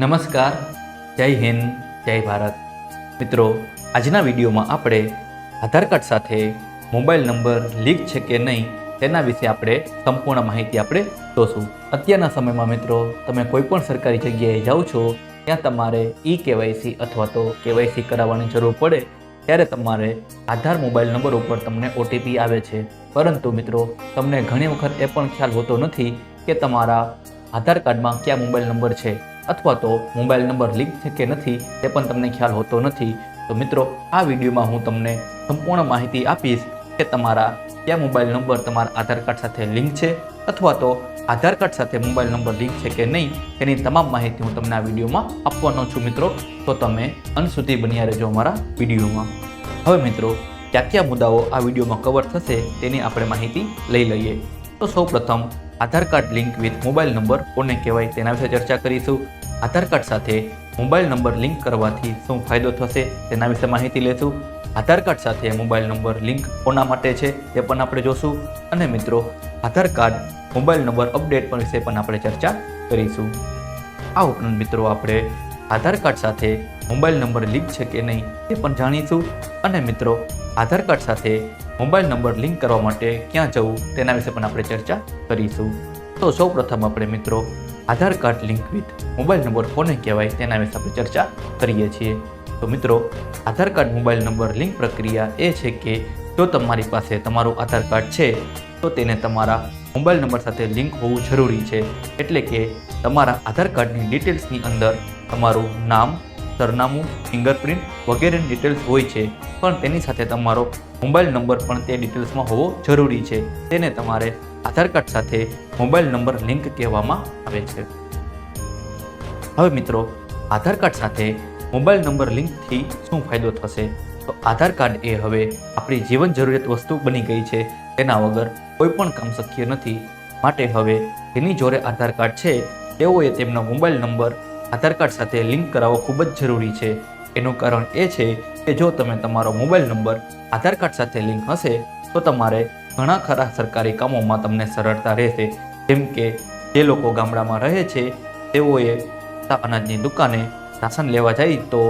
નમસ્કાર, જય હિન્દ, જય ભારત. મિત્રો, આજના વિડીયોમાં આપણે આધાર કાર્ડ સાથે મોબાઈલ નંબર લીક છે કે નહીં તેના વિશે આપણે સંપૂર્ણ માહિતી આપણે જોશું. અત્યારના સમયમાં મિત્રો, તમે કોઈ પણ સરકારી જગ્યાએ જાઓ છો, ત્યાં તમારે ઈ કેવાયસી અથવા તો કેવાયસી કરાવવાની જરૂર પડે, ત્યારે તમારે આધાર મોબાઈલ નંબર ઉપર તમને ઓટીપી આવે છે. પરંતુ મિત્રો, તમને ઘણી વખત એ પણ ખ્યાલ હોતો નથી કે તમારા આધાર કાર્ડમાં કયા મોબાઈલ નંબર છે. અથવા તો મોબાઈલ નંબર લિંક છે કે નથી તે પણ તમને ખ્યાલ હોતો નથી, તો મિત્રો, આ વિડીયોમાં હું તમને સંપૂર્ણ માહિતી આપીશ કે તમારા કયા મોબાઈલ નંબર તમારા આધાર કાર્ડ સાથે લિંક છે અથવા તો આધાર કાર્ડ સાથે મોબાઈલ નંબર લિંક છે કે નહીં, તેની તમામ માહિતી હું તમને આ વિડીયોમાં આપવાનો છું મિત્રો, તો તમે અંત સુધી બન્યા રહેજો અમારા વિડીયોમાં. હવે મિત્રો, કયા કયા મુદ્દાઓ આ વિડીયોમાં કવર થશે તેની આપણે માહિતી લઈ લઈએ. તો સૌપ્રથમ, Aadhaar card link with mobile number કોને કહેવાય તેના વિશે ચર્ચા કરીશું. આધાર કાર્ડ સાથે મોબાઈલ નંબર લિંક કરવાથી શું ફાયદો થશે તેના વિશે માહિતી લેશું. આધાર કાર્ડ સાથે મોબાઈલ નંબર લિંક કોના માટે છે તે પણ આપણે જોશું. અને મિત્રો, Aadhaar card, mobile number update પણ વિશે પણ આપણે ચર્ચા કરીશું. આ ઉપરાંત મિત્રો, આપણે આધાર કાર્ડ સાથે મોબાઈલ નંબર લિંક છે કે નહીં તે પણ જાણીશું. અને મિત્રો, આધાર કાર્ડ સાથે મોબાઈલ નંબર લિંક કરવા માટે ક્યાં જવું તેના વિશે પણ આપણે ચર્ચા કરીશું. તો સૌ પ્રથમ આપણે મિત્રો Aadhaar card link with mobile number કોને કહેવાય તેના વિશે આપણે ચર્ચા કરીએ છીએ. તો મિત્રો, Aadhaar card mobile number link પ્રક્રિયા એ છે કે જો તમારી પાસે તમારું આધાર કાર્ડ છે, તો તેને તમારા મોબાઈલ નંબર સાથે લિંક હોવું જરૂરી છે. એટલે કે તમારા આધાર કાર્ડની ડિટેલ્સની અંદર તમારું નામ સરનામું, ફિંગરપ્રિન્ટ વગેરેની ડિટેલ્સ હોય છે, પણ તેની સાથે તમારો મોબાઈલ નંબર પણ તે ડિટેલ્સમાં હોવો જરૂરી છે. તેને તમારે આધાર કાર્ડ સાથે મોબાઈલ નંબર લિંક કહેવામાં આવે છે. હવે મિત્રો, આધાર કાર્ડ સાથે મોબાઈલ નંબર લિંકથી શું ફાયદો થશે? તો આધાર કાર્ડ એ હવે આપણી જીવન જરૂરિયાત વસ્તુ બની ગઈ છે. તેના વગર કોઈ પણ કામ શક્ય નથી. માટે હવે જેની જોડે આધાર કાર્ડ છે, તેઓએ તેમનો મોબાઈલ નંબર આધાર કાર્ડ સાથે લિંક કરાવવો ખૂબ જ જરૂરી છે. એનું કારણ એ છે કે જો તમે તમારો મોબાઈલ નંબર આધાર કાર્ડ સાથે લિંક હશે, તો તમારે ઘણા ખરા સરકારી કામોમાં તમને સરળતા રહેશે. જેમ કે, જે લોકો ગામડામાં રહે છે, તેઓએ અનાજની દુકાને રાશન લેવા જાય તો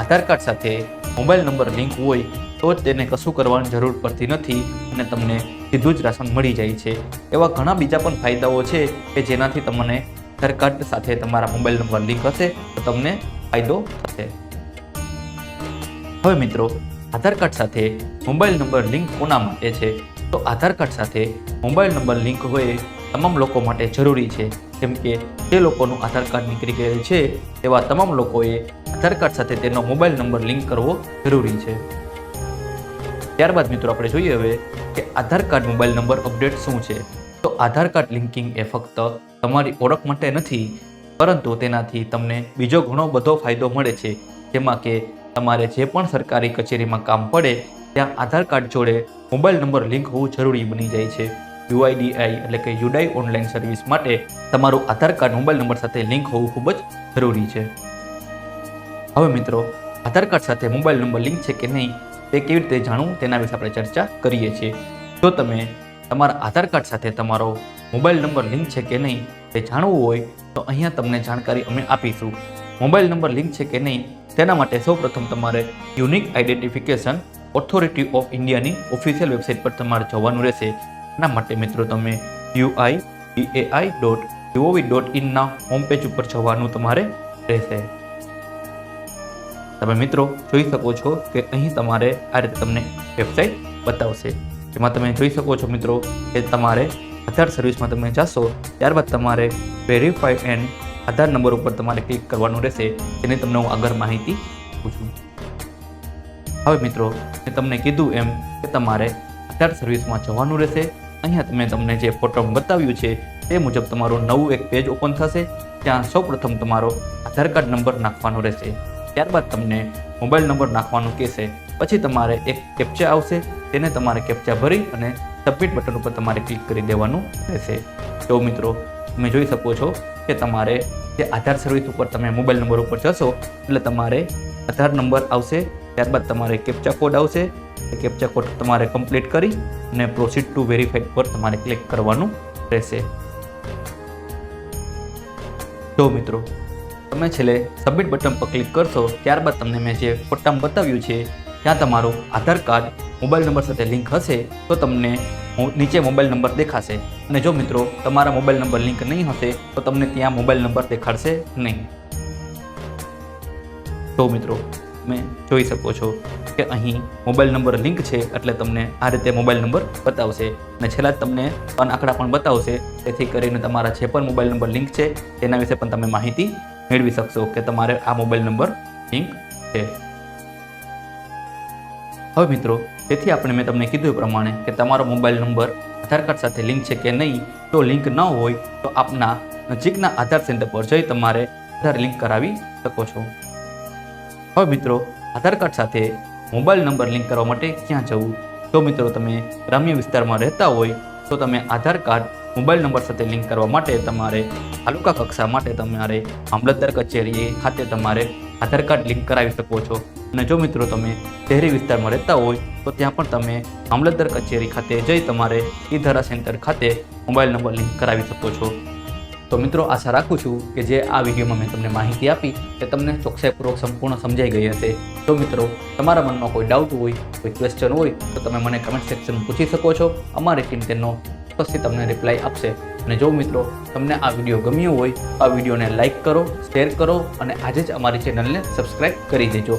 આધાર કાર્ડ સાથે મોબાઈલ નંબર લિંક હોય, તો જ તેને કશું કરવાની જરૂર પડતી નથી અને તમને સીધું જ રાશન મળી જાય છે. એવા ઘણા બીજા પણ ફાયદાઓ છે કે જેનાથી તમને આધાર કાર્ડ સાથે તમારા મોબાઈલ નંબર લિંક હશે, તો તમને ફાયદો થશે. હવે મિત્રો, આધાર કાર્ડ સાથે મોબાઈલ નંબર લિંક કોના માટે છે? તો આધાર કાર્ડ સાથે મોબાઈલ નંબર લિંક હોય તમામ લોકો માટે જરૂરી છે. જેમ કે જે લોકોનું આધાર કાર્ડ નીકળી ગયેલ છે તેવા તમામ લોકોએ આધાર કાર્ડ સાથે તેનો મોબાઈલ નંબર લિંક કરવો જરૂરી છે. ત્યારબાદ મિત્રો, આપણે જોઈએ હવે કે Aadhaar card mobile number update શું છે? તો આધાર કાર્ડ લિંકિંગ એ ફક્ત તમારી ઓળખ માટે નથી, પરંતુ તેનાથી તમને બીજો ઘણો બધો ફાયદો મળે છે. જેમાં કે તમારે જે પણ સરકારી કચેરીમાં કામ પડે, ત્યાં આધાર કાર્ડ જોડે મોબાઈલ નંબર લિંક હોવું જરૂરી બની જાય છે. યુઆઈડીઆઈ એટલે કે યુડાઈ ઓનલાઈન સર્વિસ માટે તમારું આધાર કાર્ડ મોબાઈલ નંબર સાથે લિંક હોવું ખૂબ જ જરૂરી છે. હવે મિત્રો, આધાર કાર્ડ સાથે મોબાઈલ નંબર લિંક છે કે નહીં, તે કેવી રીતે જાણવું તેના વિશે આપણે ચર્ચા કરીએ છીએ. જો તમે તમારા આધાર કાર્ડ સાથે તમારો મોબાઈલ નંબર લિંક છે કે નહીં તે જાણવું હોય તો અહીંયા તમને જાણકારી અમે આપીશું. મોબાઈલ નંબર લિંક છે કે નહીં તેના માટે સૌપ્રથમ તમારે યુનિક આઈડેન્ટિફિકેશન ઓથોરિટી ઓફ ઇન્ડિયાની ઓફિશિયલ વેબસાઇટ પર તમારે જવાનું રહેશે. એના માટે મિત્રો તમે UI DAI dot GOV dot ઇનના home page ઉપર જવાનું તમારે રહેશે. તમે મિત્રો જોઈ શકો છો કે અહીં તમારે આ રીતે તમને વેબસાઇટ બતાવશે. જેમાં તમે જોઈ શકો છો મિત્રો કે તમારે આધાર સર્વિસમાં તમે જશો, ત્યારબાદ તમારે વેરીફાઈ એન્ડ આધાર નંબર ઉપર તમારે ક્લિક કરવાનું રહેશે તેની તમને હું આગળ માહિતી આપું છું. હવે મિત્રો, મેં તમને કીધું એમ કે તમારે આધાર સર્વિસમાં જવાનું રહેશે. અહીંયા તમે તમને જે ફોટો બતાવ્યું છે, તે મુજબ તમારું નવું એક પેજ ઓપન થશે, ત્યાં સૌપ્રથમ તમારો આધાર કાર્ડ નંબર નાખવાનો રહેશે. ત્યારબાદ તમને મોબાઈલ નંબર નાખવાનું કહેશે. પછી તમારે એક કેપ્ચા આવશે તેને તમારે કેપ્ચા ભરી અને સબમિટ બટન ઉપર તમારે ક્લિક કરી દેવાનું રહેશે. તો મિત્રો, તમે જોઈ શકો છો કે તમારે જે આધાર સર્વિસ ઉપર તમે મોબાઈલ નંબર ઉપર જશો, એટલે તમારે આધાર નંબર આવશે, ત્યારબાદ તમારે કેપ્ચા કોડ આવશે. એ કેપ્ચા કોડ તમારે કમ્પ્લીટ કરી અને પ્રોસીડ ટુ વેરીફાઈડ પર તમારે ક્લિક કરવાનું રહેશે. તો મિત્રો, તમે છેલ્લે સબમિટ બટન પર ક્લિક કરશો, ત્યારબાદ તમને મેં જે ફોટામાં બતાવ્યું છે ત્યાં તમારું આધાર કાર્ડ, મોબાઈલ નંબર સાથે લિંક હશે તો તમને નીચે મોબાઈલ નંબર દેખાશે. અને જો મિત્રો, તમારા મોબાઈલ નંબર લિંક નહીં હશે તો તમને ત્યાં મોબાઈલ નંબર દેખાડશે નહીં. તો મિત્રો, તમે જોઈ શકો છો કે અહીં મોબાઈલ નંબર લિંક છે એટલે તમને આ રીતે મોબાઈલ નંબર બતાવશે. અને છેલ્લા તમને પણ આંકડા પણ બતાવશે. તેથી કરીને તમારા જે પણ મોબાઈલ નંબર લિંક છે, તેના વિશે પણ તમે માહિતી મેળવી શકશો કે તમારે આ મોબાઈલ નંબર લિંક છે. હવે મિત્રો, તેથી આપણે મેં તમને કીધું પ્રમાણે કે તમારો મોબાઈલ નંબર આધાર કાર્ડ સાથે લિંક છે કે નહીં, જો લિંક ન હોય, તો આપના નજીકના આધાર સેન્ટર પર જઈ તમારે આધાર લિંક કરાવી શકો છો. હવે મિત્રો, આધાર કાર્ડ સાથે મોબાઈલ નંબર લિંક કરવા માટે ક્યાં જવું? જો મિત્રો તમે ગ્રામ્ય વિસ્તારમાં રહેતા હોય, તો તમે આધાર કાર્ડ મોબાઈલ નંબર સાથે લિંક કરવા માટે તમારે તાલુકા કક્ષા માટે તમારે મામલતદાર કચેરી ખાતે તમારે આધાર કાર્ડ લિંક કરાવી શકો છો. અને જો મિત્રો તમે શહેરી વિસ્તારમાં રહેતા હોય, તો ત્યાં પણ તમે મામલતદાર કચેરી ખાતે જઈ તમારે ઈ ધારા સેન્ટર ખાતે મોબાઈલ નંબર લિંક કરાવી શકો છો. તો મિત્રો આશા રાખું છું કે જે આ વિડીયોમાં મેં તમને માહિતી આપી, તે તમને ચોકસાઈપૂર્વક સંપૂર્ણ સમજાઈ ગઈ હશે. તો મિત્રો, તમારા મનમાં કોઈ ડાઉટ હોય, કોઈ ક્વેશ્ચન હોય, તો તમે મને કમેન્ટ સેક્શનમાં પૂછી શકો છો. અમારી ટીમ તેનો ચોક્કસથી તમને રિપ્લાય આપશે. અને જો મિત્રો તમને આ વીડિયો ગમ્યો હોય આ વિડીયોને લાઇક કરો શેર કરો, અને આજે જ અમારી ચેનલને સબસ્ક્રાઈબ કરી દેજો.